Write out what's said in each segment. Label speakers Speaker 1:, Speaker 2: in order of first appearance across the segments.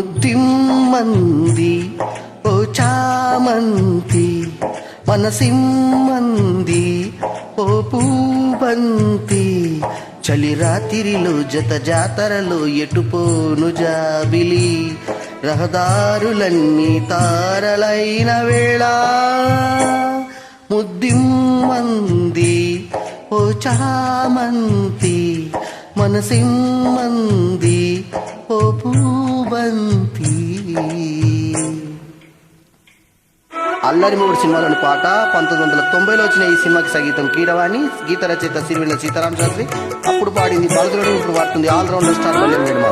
Speaker 1: ముద్దిమ్మంది ఓ చామంతి. మనసిమ్మంది ఓ పూబంతి చలి రాత్రిలో జత జాతరలో ఎటుపోను జాబిలి. రహదారులన్నీ తారలైన వేళ. ముద్దిమ్మంది ఓ చామంతి. మనసిమ్మంది ఓ బంతి. అల్లరి మూడు సినిమాలోని పాట పంతొమ్మిది వందల తొంభైలో వచ్చిన ఈ సినిమాకి సంగీతం కీరవాణి గీత రచయిత సిరివెల్ల సీతారాం శాస్త్రి అప్పుడు పాడింది బలదుడు ఇప్పుడు పాడుతుంది ఆల్రౌండర్ స్టార్ వల్లం వేడు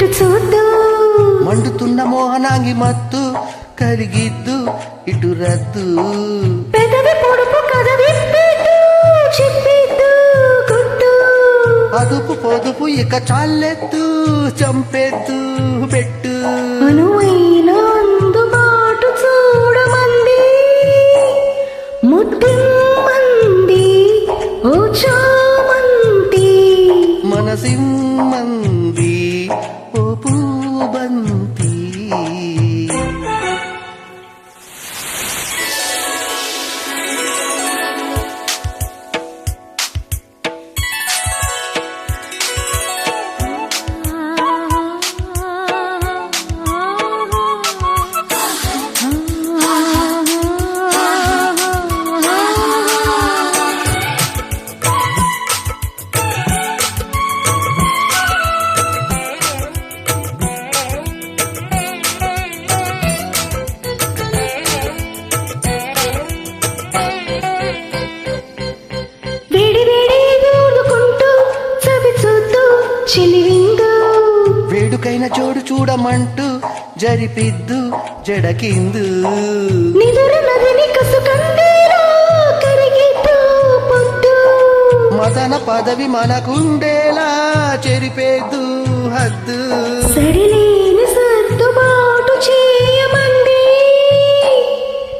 Speaker 2: ఇటు చూద్దు?
Speaker 1: మండుతున్న మోహనాంగి మత్తు కరిగిద్దు ఇటు రద్దు.
Speaker 2: పెదవి పొడుపు చెప్పిద్దు గుట్టు
Speaker 1: అదుపు పొదుపు ఇక చాలెత్తు చంపెద్దు పెట్టు.
Speaker 2: అనువైన అందుబాటు చూడమంది ముద్దిమ్మంది ఓ చామంతి.
Speaker 1: మనసిమ్మంది వేడుకైన చోడు చూడమంటూ జరిపిద్దు జడకిందు. మదన పదవి మనకుండేలా చెరిపేద్దు హద్దు.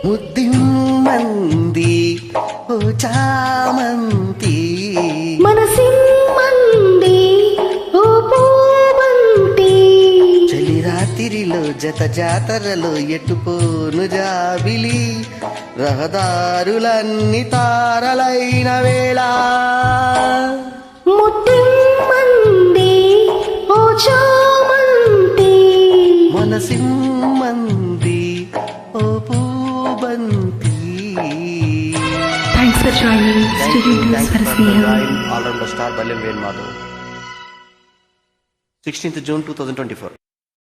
Speaker 1: ముద్దిమ్మంది ఓ చామంతి. చలి రాత్రిలో జత జాతరలో ఎటుపోను జాబిలి? రహదారులన్నీ తారలైన వేళ.
Speaker 2: ముద్దిమ్మంది ఓ చామంతి.
Speaker 1: మనసిమ్మంది ఓ పూబంతి.
Speaker 2: Thanks for joining studio news for స్నేహం
Speaker 1: all rounder star Ballem Venu Madhav sixteenth June two thousand twenty four